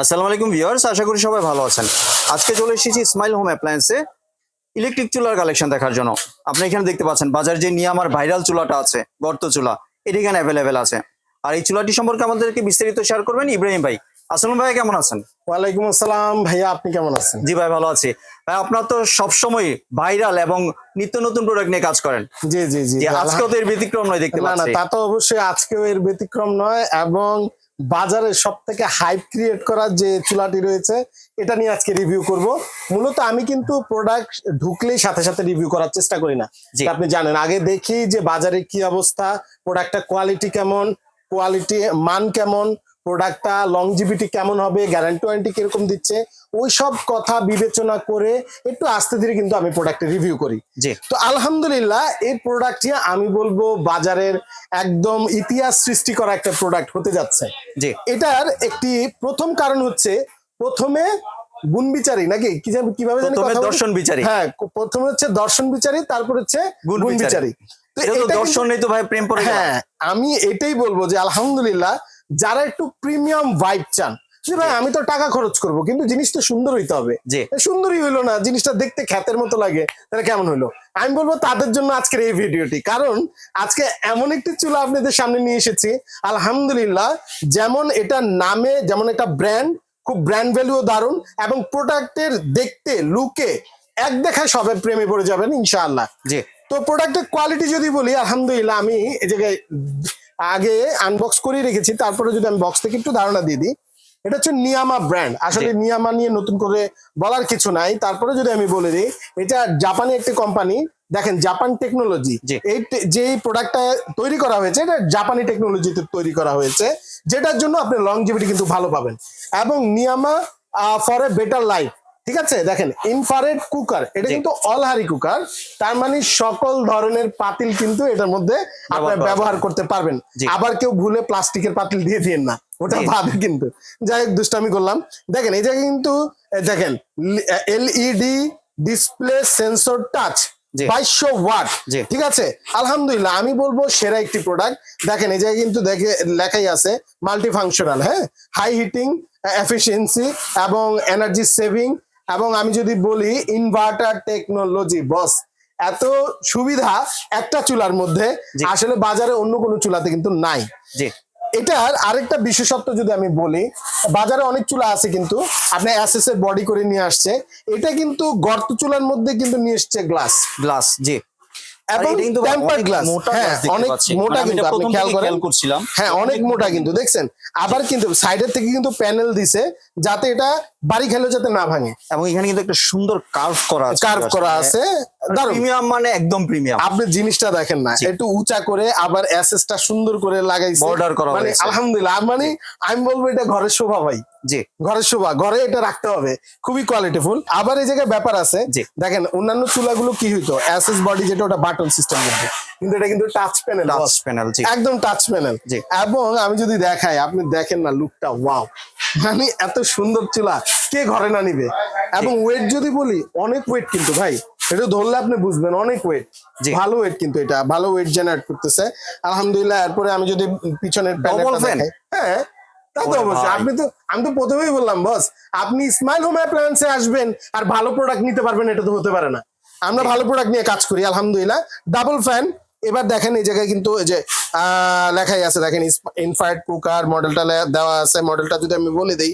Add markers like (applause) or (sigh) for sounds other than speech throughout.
আসসালামু আলাইকুম ভিউয়ার্স আশা করি সবাই ভালো আছেন। আজকে চলে এসেছি স্মাইল হোম অ্যাপ্লায়েন্সে ইলেকট্রিক চুলার কালেকশন দেখার জন্য। আপনি এখানে দেখতে পাচ্ছেন বাজার যে নিয়ে আমার ভাইরাল চুলাটা আছে গর্ত চুলা এটি এখানে অ্যাভেলেবেল আছে। আর এই চুলাটি সম্পর্কে আমাদেরকে বিস্তারিত শেয়ার করবেন ইব্রাহিম ভাই। আসসালাম ভাই কেমন আছেন? ওয়ালাইকুম আসসালাম। ভাইয়া আপনি কেমন আছেন? জি ভাই ভালো আছি। ভাই আপনার তো সবসময় ভাইরাল এবং নিত্য নতুন প্রোডাক্ট নিয়ে কাজ করেন। জি জি জি। আজকেও তো এর ব্যতিক্রম নয় দেখতে না না তা তো অবশ্যই আজকেও এর ব্যতিক্রম নয় এবং বাজারে সব থেকে হাইপ ক্রিয়েট করার যে চুলাটি রয়েছে এটা নিয়ে আজকে রিভিউ করব মূলত আমি কিন্তু প্রোডাক্ট ঢুকলেই সাথে সাথে রিভিউ করার চেষ্টা করি না। আপনি জানেন আগে দেখি যে বাজারে কি অবস্থা প্রোডাক্টটা কোয়ালিটি কেমন কোয়ালিটি মান কেমন প্রোডাক্টটা লংজিভিটি কেমন হবে গ্যারান্টি ওয়ারেন্টি কীরকম দিচ্ছে ওই সব কথা বিবেচনা করে একটু আস্তে ধীরে কিন্তু আমি প্রোডাক্টের রিভিউ করি। জি। তো আলহামদুলিল্লাহ এই প্রোডাক্টটি আমি বলব বাজারের একদম ইতিহাস সৃষ্টি করা একটা প্রোডাক্ট হতে যাচ্ছে। জি। এটার একটি প্রথম কারণ হচ্ছে প্রথমে গুণ বিচারি নাকি? কি জানি- কীভাবে জানি কথা দর্শন বিচারী। হ্যাঁ প্রথমে হচ্ছে দর্শন বিচারি তারপর হচ্ছে গুণ বিচারী। তো দর্শন নেই তো ভাই প্রেম পড়ে হ্যাঁ আমি এটাই বলব যে আলহামদুলিল্লাহ যারা একটু প্রিমিয়াম ভাইব চান ভাই আমি তো টাকা খরচ করব কিন্তু জিনিসটা সুন্দর হইতে হবে। সুন্দরই হইল না জিনিসটা দেখতে খ্যাতের মতো লাগে তাহলে কেমন হইল? আমি বলব তাদের জন্য আজকের এই ভিডিওটি কারণ আজকে এমন একটি চুলা আপনাদের সামনে নিয়ে এসেছি আলহামদুলিল্লাহ যেমন এটা নামে যেমন একটা ব্র্যান্ড খুব ব্র্যান্ড ভ্যালুও দারুণ এবং প্রোডাক্টের দেখতে লুকে এক দেখায় সবে প্রেমে পড়ে যাবেন ইনশাআল্লাহ। জি। তো প্রোডাক্টের কোয়ালিটি যদি বলি আলহামদুলিল্লাহ আমি এই জায়গায় আগে আনবক্স করে রেখেছি তারপরে যদি আমি বক্স থেকে একটু ধারণা দিয়ে দিই এটা হচ্ছে নিয়ামা ব্র্যান্ড আসলে নিয়ামা নিয়ে নতুন করে বলার কিছু নাই। তারপরে যদি আমি বলে দিই এটা জাপানি একটি কোম্পানি দেখেন জাপান টেকনোলজি। এই যে প্রোডাক্টটা তৈরি করা হয়েছে এটা জাপানি টেকনোলজিতে তৈরি করা হয়েছে যেটার জন্য আপনি লংজিভিটি কিন্তু ভালো পাবেন। এবং নিয়ামা ফর এ বেটার লাইফ ঠিক আছে? দেখেন ইনফারেড কুকার এটা কিন্তু অলহারি কুকার তার মানে সকল ধরনের পাতিল কিন্তু এটার মধ্যে আপনার ব্যবহার করতে পারবেন। আবার কেউ ভুলে প্লাস্টিকের পাতিল দিয়ে দিয়েন না ওটা ভাবে কিন্তু। যাই হোক দুষ্টামি করলাম। দেখেন এই জায়গায় কিন্তু দেখেন এলইডি ডিসপ্লে সেন্সর টাচ। বাইশশো ওয়াট। ঠিক আছে? আলহামদুলিল্লাহ আমি বলব সেরা একটি প্রোডাক্ট দেখেন এই জায়গায় কিন্তু দেখে লেখাই আছে মাল্টি ফাংশনাল হ্যাঁ? হাই হিটিং এফিসিয়েন্সি এবং এনার্জি সেভিং এবং আমি যদি বলি ইনভার্টার টেকনোলজি বস এত সুবিধা একটা চুলার মধ্যে আসলে বাজারে অন্য কোনো চুলাতে কিন্তু নাই। জি। এটার আরেকটা বিশেষত্ব যদি আমি বলি বাজারে অনেক চুলা আছে কিন্তু আপনি এসএস এর বডি করে নিয়ে আসছে এটা কিন্তু গর্ত চুলার মধ্যে কিন্তু নিয়ে এসছে গ্লাস গ্লাস জি। এবং টেম্পার গ্লাস হ্যাঁ অনেক মোটা মানে কিন্তু আপনি খেয়াল থেকেই করেন। খেয়াল করছিলাম। হ্যাঁ অনেক মোটা কিন্তু দেখছেন? আবার কিন্তু সাইডের থেকে কিন্তু প্যানেল দিছে যাতে এটা বাড়ি খেলে যাতে না ভাঙে। এবং এখানে কিন্তু একটা সুন্দর কার্ভ করা আছে। কার্ভ করা আছে। দারুণ। প্রিমিয়াম মানে একদম প্রিমিয়াম আপনি জিনিসটা দেখেন না একটু উঁচা করে আবার অ্যাসেসটা সুন্দর করে লাগাইছে। Border করা মানে। আলহামদুলিল্লাহ মানে আমি বলব এটা ঘরের শোভা ভাই। জি। ঘরের শোভা ঘরে এটা রাখতে হবে। খুবই কোয়ালিটিফুল আবার এই জায়গায় ব্যাপার আছে। দেখেন অন্যান্য চুলাগুলো কি হইতো? অ্যাসেস বডি যেটা ওটা বাটন সিস্টেম কিন্তু কিন্তু এটা কিন্তু টাচ প্যানেল টাচ প্যানেল জি। একদম টাচ প্যানেল জি। এবং আমি যদি দেখাই আপনি দেখেন না লুকটা ওয়াও মানে এত সুন্দর চুলা কে ঘরে না নিবে? এবং ওয়েট যদি বলি অনেক ওয়েট কিন্তু ভাই এটা ধরলে আপনি বুঝবেন অনেক ওয়েট। ভালো ওয়েট কিন্তু এটা ভালো ওয়েট জেনারেট করতেছে। আলহামদুলিল্লাহ এরপরে আমি যদি পিছনের প্যানেলটা? দেখাই হ্যাঁ তা তো অবশ্যই। আপনি তো আমি তো প্রথমেই বললাম বস আপনি স্মাইল হোম অ্যাপ্লায়েন্সে আসবেন আর ভালো প্রোডাক্ট নিতে পারবেন এটা তো হতে পারে না। আমরা ভালো প্রোডাক্ট নিয়ে কাজ করি আলহামদুলিল্লাহ। ডাবল ফ্যান এবার দেখেন এই জায়গায় কিন্তু যে লেখাই আছে দেখেন ইনফায়ার্ড কুকার মডেলটা দেওয়া আছে। মডেলটা যদি আমি বলে দিই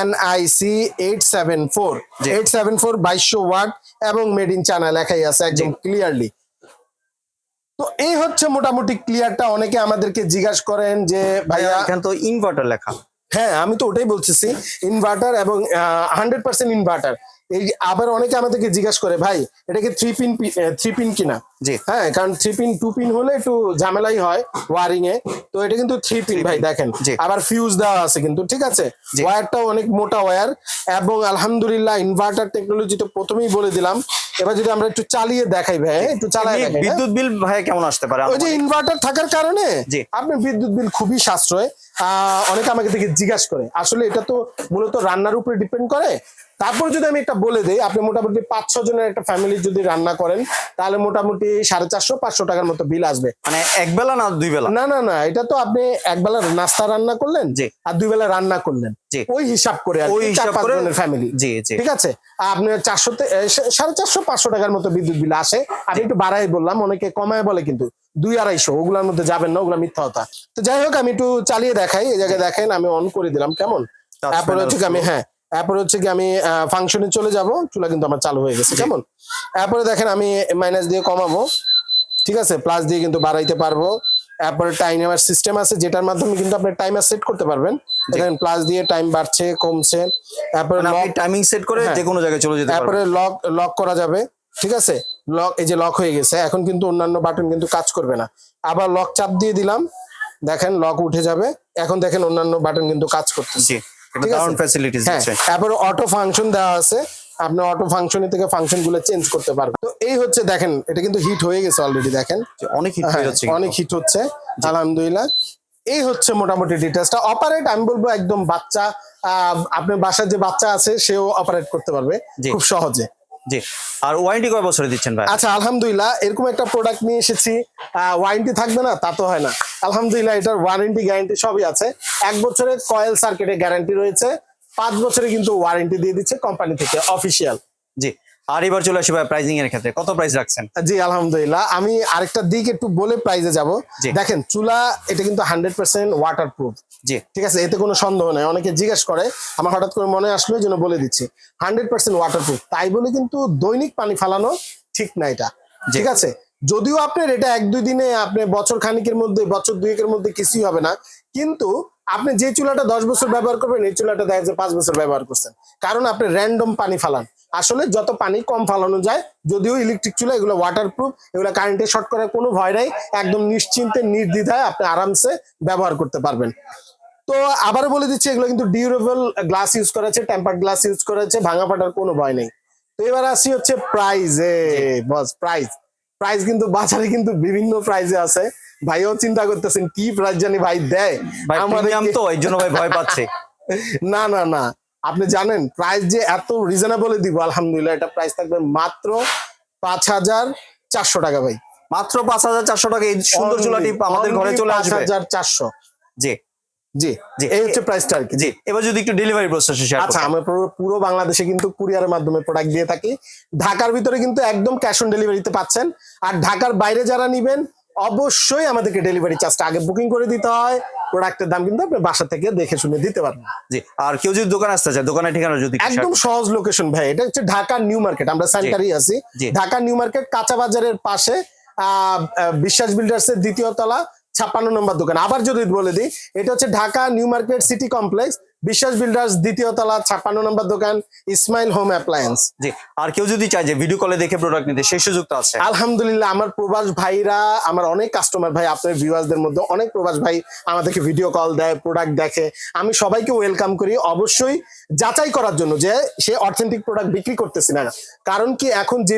N I C eight seven four. Eight seven four বাইশশো ওয়াট এবং মেড ইন চায়না লেখাই আছে একদম ক্লিয়ারলি তো এই হচ্ছে মোটামুটি ক্লিয়ারটা। অনেকে আমাদেরকে জিজ্ঞাসা করেন যে ভাইয়া এখানে তো ইনভার্টার লেখা। হ্যাঁ আমি তো ওটাই বলতেছি। ইনভার্টার এবং হান্ড্রেড পার্সেন্ট ইনভার্টার এই আবার অনেকে আমাদেরকে জিজ্ঞাসা করে ভাই এটা কি থ্রি পিন থ্রি পিন কিনা? জি। হ্যাঁ কারণ থ্রি পিন টু পিন হলে একটু ঝামেলাই হয় ওয়ারিং এ তো এটা কিন্তু থ্রি পিন ভাই দেখেন। আবার ফিউজ দেওয়া আছে কিন্তু ঠিক আছে। ওয়্যারটাও অনেক মোটা ওয়্যার এবং আলহামদুলিল্লাহ ইনভার্টার টেকনোলজি তো প্রথমেই বলে দিলাম। এবার যদি আমরা একটু চালিয়ে দেখাই ভাই একটু চালিয়ে এমনি দেখাই হ্যাঁ? বিদ্যুৎ বিল ভাই কেমন আসতে পারে? ওই যে ইনভার্টার থাকার কারণে। আপনার বিদ্যুৎ বিল খুবই সাশ্রয়। আহ, অনেকে আমাকে থেকে জিজ্ঞাসা করে আসলে এটা তো মূলত রান্নার উপরে ডিপেন্ড করে? তারপর যদি আমি একটা বলে দেই আপনি মোটামুটি পাঁচ ছ জনের একটা ফ্যামিলি যদি রান্না করেন তাহলে মোটামুটি মোটামুটি সাড়ে চারশো পাঁচশো টাকার মতো বিল আসবে। মানে এক বেলা না দুই বেলা? না না না এটা তো আপনি একবেলা নাস্তা রান্না করলেন জি। আর দুই বেলা রান্না করলেন। ওই হিসাব করে ওই হিসাব করে ফ্যামিলি জি জি। ঠিক আছে? আপনি চারশো সাড়ে চারশো পাঁচশো টাকার মতো বিদ্যুৎ বিল আসে। আমি একটু বাড়াই বললাম অনেকে কমায় বলে কিন্তু দুই আড়াইশো ওগুলোর মধ্যে যাবেন না ওগুলো মিথ্যা কথা। তো যাই হোক আমি একটু চালিয়ে দেখাই এই জায়গায় দেখেন আমি অন করে দিলাম কেমন? তারপরে হচ্ছে আমি হ্যাঁ তারপরে হচ্ছে কি আমি ফাংশনে চলে যাব। চুলা কিন্তু আমার চালু হয়ে গেছে কেমন? তারপরে দেখেন আমি মাইনাস দিয়ে কমাবো। ঠিক আছে? প্লাস দিয়ে কিন্তু বাড়াইতে পারব। তারপরে টাইমার সিস্টেম আছে যেটার মাধ্যমে কিন্তু আপনি টাইমার সেট করতে পারবেন। দেখেন প্লাস দিয়ে টাইম বাড়ছে কমছে। তারপরে মানে আপনি টাইমিং সেট করে হ্যাঁ। যে কোনো জায়গায় চলে যেতে পারবেন। তারপরে লক লক করা যাবে। ঠিক আছে? লক এই যে লক হয়ে গেছে। এখন কিন্তু অন্যান্য বাটন কিন্তু কাজ করবে না। আবার লক চাপ দিয়ে দিলাম। দেখেন লক উঠে যাবে। এখন দেখেন অন্যান্য বাটন কিন্তু কাজ করতেছে? দারুণ ফ্যাসিলিটিস হ্যাঁ তারপরে অটো ফাংশন দেওয়া আছে। আপনি অটো ফাংশনে থেকে ফাংশনগুলো চেঞ্জ করতে পারবেন। তো এই হচ্ছে দেখেন এটা কিন্তু হিট হয়ে গেছে অলরেডি দেখেন। অনেক হিট হ্যাঁ, যাচ্ছে অনেক হিট হচ্ছে আলহামদুলিল্লাহ। এই হচ্ছে মোটামুটি ডিটেলসটা অপারেট আমি বলব একদম বাচ্চা আহ, আপনার বাসার যে বাচ্চা আছে সেও অপারেট করতে পারবে খুব সহজে। জি। আর ওয়ারেন্টি কয় বছরে দিচ্ছেন ভাই? আচ্ছা আলহামদুলিল্লাহ এরকম একটা প্রোডাক্ট নিয়ে এসেছি। ওয়ারেন্টি থাকবে না তা তো হয় না। আলহামদুলিল্লাহ এটার ওয়ারেন্টি গ্যারান্টি সবই আছে। এক বছরের কয়েল সার্কিটের গ্যারান্টি রয়েছে পাঁচ বছরে কিন্তু ওয়ারেন্টি দিয়ে দিচ্ছে কোম্পানি থেকে অফিসিয়াল জি। আর এবার চলে আসি ভাই প্রাইজিং এর ক্ষেত্রে। কত প্রাইস রাখছেন? জি আলহামদুলিল্লাহ। আমি আরেকটা দিক একটু বলে প্রাইজে যাব। দেখেন চুলা এটা কিন্তু হান্ড্রেড পার্সেন্ট ওয়াটার প্রুফ জি। ঠিক আছে এতে কোনো সন্দেহ নেই। অনেকে জিজ্ঞেস করে আমার হঠাৎ করে মনে আসলো এই জন্য বলে দিচ্ছি। হান্ড্রেড পার্সেন্ট ওয়াটার প্রুফ তাই বলে কিন্তু দৈনিক পানি ফালানো ঠিক না এটা। ঠিক আছে? যদিও আপনার এটা এক দুই দিনে আপনি বছর খানিকের মধ্যে বছর দুয়েকের মধ্যে কিছুই হবে না। কিন্তু আপনি যে চুলাটা দশ বছর ব্যবহার করবেন এই চুলাটা দেখা যাচ্ছে পাঁচ বছর ব্যবহার করছেন। কারণ আপনি র্যান্ডম পানি ফালান। আসলে যত পানি কম ফালানো যায় যদিও ইলেকট্রিক চুলা এগুলো ওয়াটার প্রুফ এগুলো কারেন্টে শর্ট করার কোনো ভয় নাই একদম নিশ্চিন্তে নির্দ্বিধায় আপনি আরামসে ব্যবহার করতে পারবেন। তো আবারও বলে দিচ্ছি এগুলো কিন্তু ডিউরেবল গ্লাস ইউজ করা টেম্পার গ্লাস ইউজ করা ভাঙা ফাটার কোনো ভয় নেই। তো এবার আসি হচ্ছে প্রাইজ এ। বস প্রাইজ প্রাইস কিন্তু বাজারে কিন্তু বিভিন্ন প্রাইজে আছে। ভাইও চিন্তা করতেছেন কি প্রাইস জানি ভাই দেয়? আমাদের তো এই জন্য ভাই ভয় পাচ্ছে। (laughs) না না না। আপনি জানেন প্রাইস যে এত রিজনেবল দিব আলহামদুলিল্লাহ এটা প্রাইস থাকবে মাত্র পাঁচ হাজার চারশো টাকা ভাই। মাত্র পাঁচ হাজার চারশো টাকা এই সুন্দর চুলাটি আমাদের ঘরে চলে আসবে। হাজার চারশো। জি। জি জি। এই হচ্ছে প্রাইসটা আর কি। জি এবার যদি একটু ডেলিভারি প্রসেস শেয়ার আচ্ছা আমরা পুরো পুরো বাংলাদেশে কিন্তু কুরিয়ারের মাধ্যমে প্রোডাক্ট দিয়ে থাকি। ঢাকার ভিতরে কিন্তু একদম ক্যাশ অন ডেলিভারিতে পাচ্ছেন। আর ঢাকার বাইরে যারা নিবেন অবশ্যই আমাদেরকে ডেলিভারি চার্জটা আগে বুকিং করে দিতে হয়। প্রোডাক্টের দাম কিন্তু আপনি বাসা থেকে দেখে শুনে দিতে পারবেন। জি আর কেউ যদি দোকান আসতে চায় দোকানের ঠিকানা যদি একদম সহজ লোকেশন ভাই এটা হচ্ছে ঢাকা নিউ মার্কেট আমরা সেন্টারই আছি। ঢাকা নিউ মার্কেট কাঁচা বাজারের পাশে বিশ্বাস বিল্ডার্স এর দ্বিতীয় তলা ছাপ্পান্ন নম্বর দোকান। আবার যদি বলে দিই এটা হচ্ছে Dhaka new market city complex Biswas builders দ্বিতীয় তলা ছাপ্পান্ন নম্বর দোকান ইসমাইল হোম অ্যাপ্লায়েন্স। জি আর কেউ যদি চায় যে ভিডিও কলে দেখে প্রোডাক্ট নিতে সেই সুযোগ আছে। আলহামদুলিল্লাহ আমার প্রবাস ভাইরা আমার অনেক কাস্টমার ভাই আপনার ভিউয়ার্সদের মধ্যে অনেক প্রবাস ভাই আমাদেরকে ভিডিও কল দেয় প্রোডাক্ট দেখে। আমি সবাইকে ওয়েলকাম করি অবশ্যই যাচাই করার জন্য যে সে অথেন্টিক প্রোডাক্ট বিক্রি করতেছি না। কারণ কি এখন যে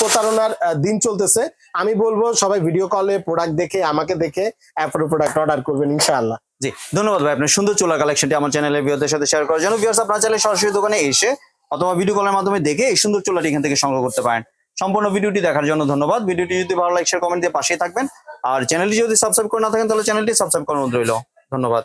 প্রতারণার দিন চলতেছে আমি বলব সবাই ভিডিও কলে প্রোডাক্ট দেখে আমাকে দেখে অ্যাপের প্রোডাক্ট অর্ডার করবেন ইনশাআল্লাহ। জি, ধন্যবাদ ভাই, আপনার সুন্দর চুলা কালেকশনটি আমার চ্যানেলের ভিউয়ারদের সাথে শেয়ার করার জন্য। ভিউয়ার্স আপনারা চাইলে সরাসরি দোকানে এসে অথবা ভিডিও কলের মাধ্যমে দেখে এই সুন্দর চুলাটি এখান থেকে সংগ্রহ করতে পারেন। সম্পূর্ণ ভিডিওটি দেখার জন্য ধন্যবাদ। ভিডিওটি যদি ভালো লাগে শেয়ার কমেন্ট দিয়ে পাশেই থাকবেন। আর চ্যানেলটি যদি সাবস্ক্রাইব করে না থাকেন, তাহলে চ্যানেলটি সাবস্ক্রাইব করানো রইল। ধন্যবাদ।